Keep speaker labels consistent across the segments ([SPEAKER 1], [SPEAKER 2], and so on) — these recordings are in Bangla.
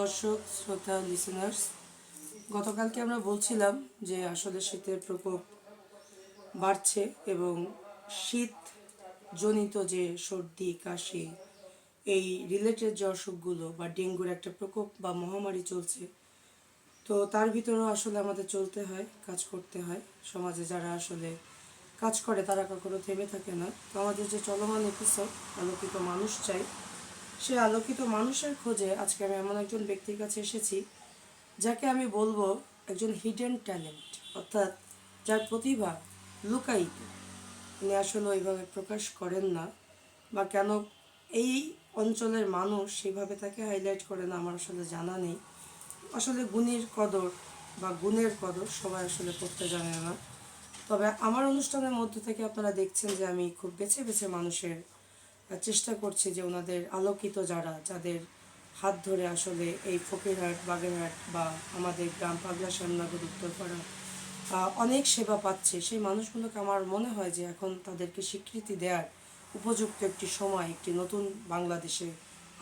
[SPEAKER 1] দর্শক, শ্রোতা লিসেনার্স গতকালকে আমরা বলছিলাম যে আসলে শীতের প্রকোপ বাড়ছে এবং শীত জনিত যে সর্দি, কাশি, এই রিলেটেড যে অসুখগুলো বা ডেঙ্গুর একটা প্রকোপ বা মহামারী চলছে, তো তার ভিতরেও আসলে আমাদের চলতে হয়, কাজ করতে হয়। সমাজে যারা আসলে কাজ করে তারা কখনো থেমে থাকে না। তো আমাদের যে চলমান এপিসোড আলোকিত মানুষ চাই সেই আলোকিত মানুষের খোঁজে আজকে আমি এমন একজন ব্যক্তির কাছে এসেছি যাকে আমি বলব একজন হিডেন ট্যালেন্ট অর্থাৎ যার প্রতিভা লুকায়িত। তিনি আসলে ওইভাবে প্রকাশ করেন না বা কেন এই অঞ্চলের মানুষ সেভাবে তাকে হাইলাইট করে না আমার আসলে জানা নেই। আসলে গুণের কদর বা গুণের কদর সবাই আসলে করতে জানে না। তবে আমার অনুষ্ঠানের মধ্য থেকে আপনারা দেখছেন যে আমি খুব বেছে বেছে মানুষের চেষ্টা করছি যে ওনাদের আলোকিত যারা, যাদের হাত ধরে আসলে এই ফকিরহাট, বাগেরহাট বা আমাদের গ্রাম পাগলা শ্যামনগর, উত্তরপাড়া অনেক সেবা পাচ্ছে। সেই মানুষগুলোকে আমার মনে হয় যে এখন তাদেরকে স্বীকৃতি দেওয়ার উপযুক্ত একটি সময়, একটি নতুন বাংলাদেশে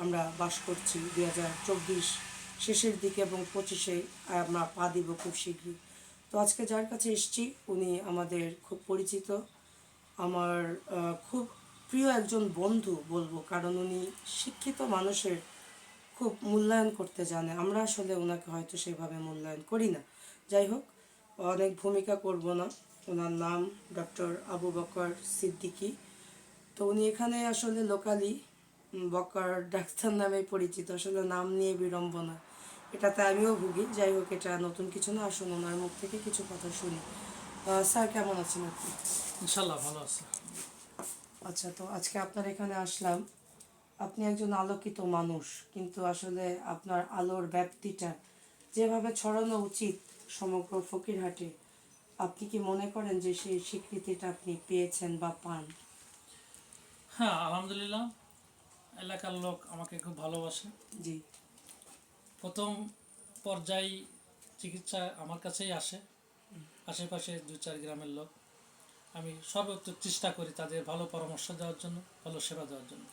[SPEAKER 1] আমরা বাস করছি দুই হাজার চব্বিশ শেষের দিকে এবং পঁচিশে আমরা পা দিব খুব শীঘ্রই। তো আজকে যার কাছে এসছি, উনি আমাদের খুব পরিচিত। আমার খুব প্রিয় একজন বন্ধু বলব, কারণ উনি শিক্ষিত মানুষের খুব মূল্যায়ন করতে জানে। আমরা আসলে ওনাকে হয়তো সেভাবে মূল্যায়ন করি না। যাই হোক, অনেক ভূমিকা করব না। ওনার নাম ডক্টর আবু বকর সিদ্দিকী। তো উনি এখানে আসলে লোকালি বকার ডাক্তার নামে পরিচিত। আসলে নাম নিয়ে বিড়ম্বনা এটাতে আমিও ভুগি। যাই হোক, এটা নতুন কিছু না। আসুন ওনার মুখ থেকে কিছু কথা শুনি। স্যার, কেমন আছেন আপনি?
[SPEAKER 2] ইনশাল্লাহ ভালো আছে।
[SPEAKER 1] আচ্ছা তো আজকে আপনার এখানে আসলাম। আপনি একজন আলোকিত মানুষ কিন্তু আসলে আপনার আলোর ব্যাপ্তিটা যেভাবে ছড়ানো উচিত সমগ্র ফকিরহাটে আপনি কি মনে করেন যে সেই স্বীকৃতিটা আপনি পেয়েছেন বা পান?
[SPEAKER 2] হ্যাঁ আলহামদুলিল্লাহ। এলাকার লোক আমাকে খুব ভালোবাসে।
[SPEAKER 1] জি।
[SPEAKER 2] প্রথম পর্যায়ে চিকিৎসা আমার কাছেই আসে। আশেপাশে দু চার গ্রামের লোক। আমি সর্বোচ্চ চেষ্টা করি তাদের ভালো পরামর্শ দেওয়ার জন্য, ভালো সেবা দেওয়ার জন্য।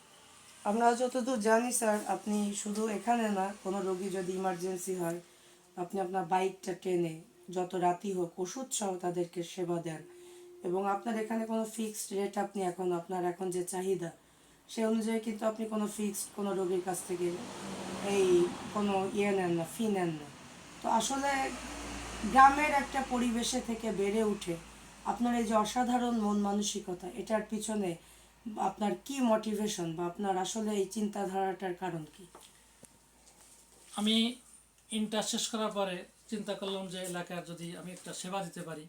[SPEAKER 1] আমরা যতদূর জানি স্যার, আপনি শুধু এখানে না, কোনো রোগী যদি ইমার্জেন্সি হয়, আপনি আপনার বাইকটা টেনে যত রাতি হোক ওষুধ সহ তাদেরকে সেবা দেন। এবং আপনার এখানে কোনো ফিক্সড রেট আপনি এখন, আপনার এখন যে চাহিদা, সে অনুযায়ী কিন্তু আপনি কোনো ফিক্সড কোনো রোগীর কাছ থেকে এই কোনো ইয়ে নেন না ফি নেন না। তো আসলে গ্রামের একটা পরিবেশে থেকে বেড়ে উঠে আপনার এই যে অসাধারণ মন মানসিকতা এটার পিছনে আপনার কি মোটিভেশন বা আপনার আসলে এই চিন্তাধারাটার কারণ কি?
[SPEAKER 2] আমি ইন্টার শেষ করার পরে চিন্তা করলাম যে এলাকার যদি আমি একটা সেবা দিতে পারি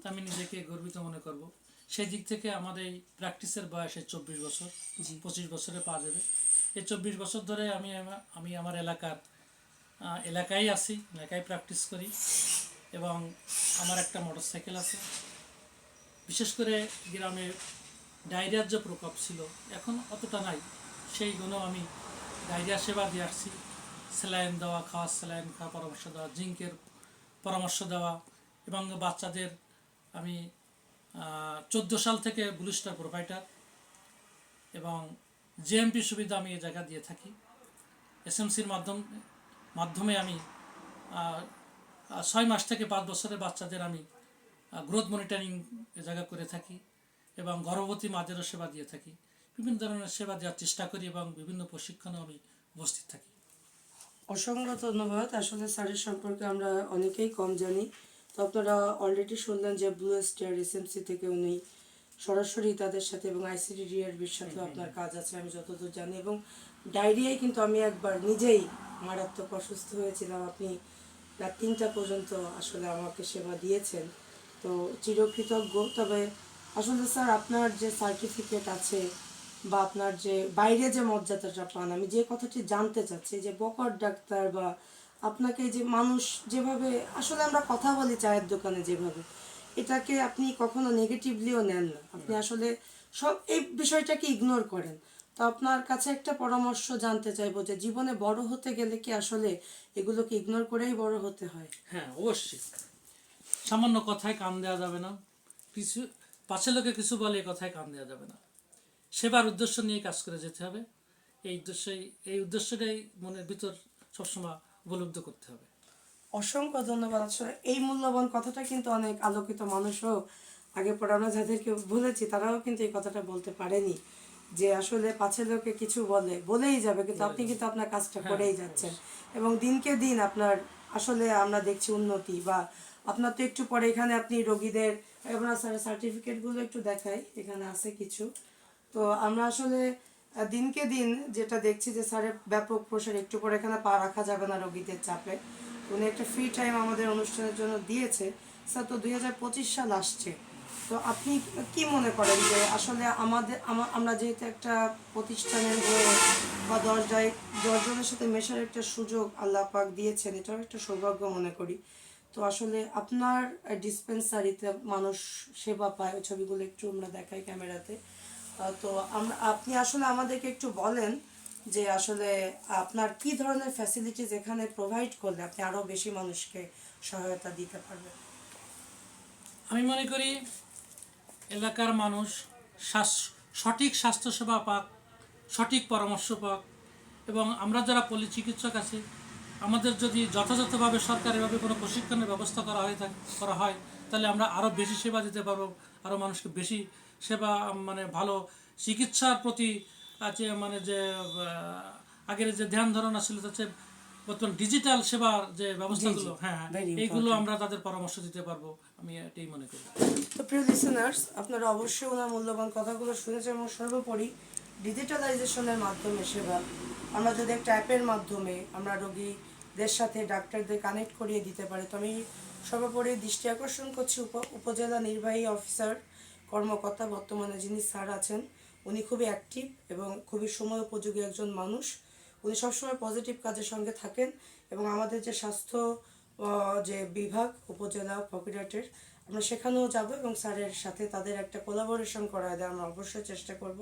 [SPEAKER 2] তা আমি নিজেকে গর্বিত মনে করব। সেই দিক থেকে আমাদের এই প্র্যাকটিসের বয়সে চব্বিশ বছর পঁচিশ বছরে পা দেবে। এই চব্বিশ বছর ধরে আমি আমি আমার এলাকার এলাকায় আছি এলাকায় প্র্যাকটিস করি এবং আমার একটা মোটর সাইকেল আছে। বিশেষ করে গ্রামে ডায়রিয়ার যে প্রকোপ ছিল, এখন অতটা নাই। সেই গুণ আমি ডায়রিয়া সেবা দিয়ে আসছি। স্যালাইন দেওয়া, খাওয়া, স্যালাইন খাওয়া, পরামর্শ দেওয়া, জিঙ্কের পরামর্শ দেওয়া এবং বাচ্চাদের আমি চোদ্দ সাল থেকে ব্লুস্টার প্রোভাইডার এবং জেএমপি সুবিধা আমি এ জায়গা দিয়ে থাকি। এসএমসির মাধ্যম, মাধ্যমে আমি ছয় মাস থেকে পাঁচ বছরের বাচ্চাদের আমি গ্রোথ মনিটরিং জায়গা করে থাকি এবং গর্ভবতী মাদেরও সেবা দিয়ে থাকি। বিভিন্ন ধরনের সেবা দেওয়ার চেষ্টা করি এবং বিভিন্ন প্রশিক্ষণে আমি উপস্থিত থাকি।
[SPEAKER 1] অসংখ্য ধন্যবাদ। আসলে স্যারের সম্পর্কে আমরা অনেকেই কম জানি। তো আপনারা অলরেডি শুনলেন যে ব্লু স্টার এসএমসি থেকে উনি সরাসরি তাদের সাথে এবং আইসিডিডি এর সাথে আপনার কাজ আছে আমি যতদূর জানি এবং ডায়রিয়ায় কিন্তু আমি একবার নিজেই মারাত্মক অসুস্থ হয়েছিলাম। আপনি রাত তিনটা পর্যন্ত আসলে আমাকে সেবা দিয়েছেন। তো চিরকৃতজ্ঞ। তবে আসলে স্যার, আপনার যে সার্টিফিকেট আছে বা আপনার যে বাইরে যে মর্যাদাটা পান, আমি যে কথাটি জানতে চাচ্ছি, যে বকর ডাক্তার বা আপনাকে যে মানুষ যেভাবে, আসলে আমরা কথা বলি চায়ের দোকানে যেভাবে, এটাকে আপনি কখনো নেগেটিভলিও নেন না। আপনি আসলে সব, এই বিষয়টাকে ইগনোর করেন। তো আপনার কাছে একটা পরামর্শ জানতে চাইব যে জীবনে বড় হতে গেলে কি আসলে এগুলোকে ইগনোর করেই বড় হতে হয়?
[SPEAKER 2] হ্যাঁ অবশ্যই। সামান্য কথায় কান দেওয়া যাবে না। কিছু পাশে লোকে কিছু বলে এই কথায় কান দেওয়া যাবে না। সেবার উদ্দেশ্য নিয়ে কাজ করে যেতে হবে। এই উদ্দেশ্যই এই উদ্দেশ্যটাই মনের ভিতর সবসময় উপলব্ধ করতে হবে।
[SPEAKER 1] অসংখ্য ধন্যবাদ। আসলে এই মূল্যবান কথাটা কিন্তু অনেক আলোকিত মানুষও আগে পরে আমরা যাদেরকে বলেছি তারাও কিন্তু এই কথাটা বলতে পারেনি যে আসলে পাছে লোকে কিছু বলে বলেই যাবে কিন্তু আপনি কিন্তু আপনার কাজটা করেই যাচ্ছেন। এবং দিনকে দিন আপনার আসলে আমরা দেখছি উন্নতি বা আপনার তো একটু পরে এখানে আপনি রোগীদের আপনার সার্টিফিকেটগুলো একটু দেখাই, এখানে আছে কিছু। তো আমরা আসলে দিনকে দিন যেটা দেখছি যে স্যারের ব্যাপক প্রসার, একটু পরে এখানে পা রাখা যাবে না রোগীদের চাপে। উনি একটা ফ্রি টাইম আমাদের অনুষ্ঠানের জন্য দিয়েছে। স্যার, তো দুই হাজার পঁচিশ সাল আসছে। তো আপনি কি মনে করেন যে আসলে আমাদের আমরা যেহেতু একটা প্রতিষ্ঠানের হয়ে বা দশ দশজনের সাথে মেশার একটা সুযোগ আল্লাহ পাক দিয়েছেন, এটাও একটা সৌভাগ্য মনে করি। তো আসলে আপনার ডিসপেন্সারিতে মানুষ সেবা পায়, ওই ছবিগুলো একটু আমরা দেখাই ক্যামেরাতে। তো আমরা, আপনি আসলে আমাদেরকে একটু বলেন যে আসলে আপনার কি ধরনের ফ্যাসিলিটিস এখানে প্রোভাইড করলে আপনি আরও বেশি মানুষকে সহায়তা দিতে পারবেন?
[SPEAKER 2] আমি মনে করি এলাকার মানুষ সঠিক স্বাস্থ্যসেবা পাক, সঠিক পরামর্শ পাক, এবং আমরা যারা পলি চিকিৎসক আছি আমাদের যদি যথাযথভাবে সরকারিভাবে কোনো প্রশিক্ষণের ব্যবস্থা করা হয়ে থাকে করা হয় তাহলে আমরা আরও বেশি সেবা দিতে পারব আরও মানুষকে বেশি সেবা মানে ভালো চিকিৎসার প্রতি আছে মানে যে আগের যে ধ্যান ধারণা ছিল হচ্ছে বর্তমান ডিজিটাল সেবার যে ব্যবস্থাগুলো হ্যাঁ এইগুলো আমরা তাদের পরামর্শ দিতে পারব আমি এটাই মনে করি।
[SPEAKER 1] তো প্রিয় লিসেনার্স আপনারা অবশ্যই ওনার মূল্যবান কথাগুলো শুনেছেন এবং সর্বোপরি ডিজিটালাইজেশনের মাধ্যমে সেবা আমরা যদি একটা অ্যাপের মাধ্যমে আমরা রোগীদের সাথে ডাক্তারদের কানেক্ট করিয়ে দিতে পারে। তো আমি সর্বোপরি দৃষ্টি আকর্ষণ করছি উপ, উপজেলা নির্বাহী অফিসার কর্মকর্তা বর্তমানে যিনি স্যার আছেন, উনি খুবই অ্যাক্টিভ এবং খুবই সময় উপযোগী একজন মানুষ। উনি সবসময় পজিটিভ কাজের সঙ্গে থাকেন এবং আমাদের যে স্বাস্থ্য যে বিভাগ, উপজেলা ফকিরাটের আমরা সেখানেও যাব এবং স্যারের সাথে তাদের একটা কোলাবোরেশন করা দেওয়ার আমরা অবশ্যই চেষ্টা করব।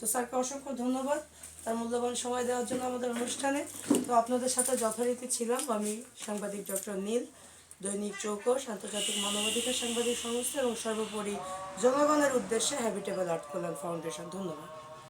[SPEAKER 1] তো স্যারকে অসংখ্য ধন্যবাদ তার মূল্যবান সময় দেওয়ার জন্য আমাদের অনুষ্ঠানে। তো আপনাদের সাথে যথারীতি ছিলাম আমি সাংবাদিক ডক্টর নীল, দৈনিক চৌকস, আন্তর্জাতিক মানবাধিকার সাংবাদিক সংস্থা এবং সর্বোপরি জনগণের উদ্দেশ্যে হ্যাবিটেবল আর্ট কল্যাণ ফাউন্ডেশন ধন্যবাদ।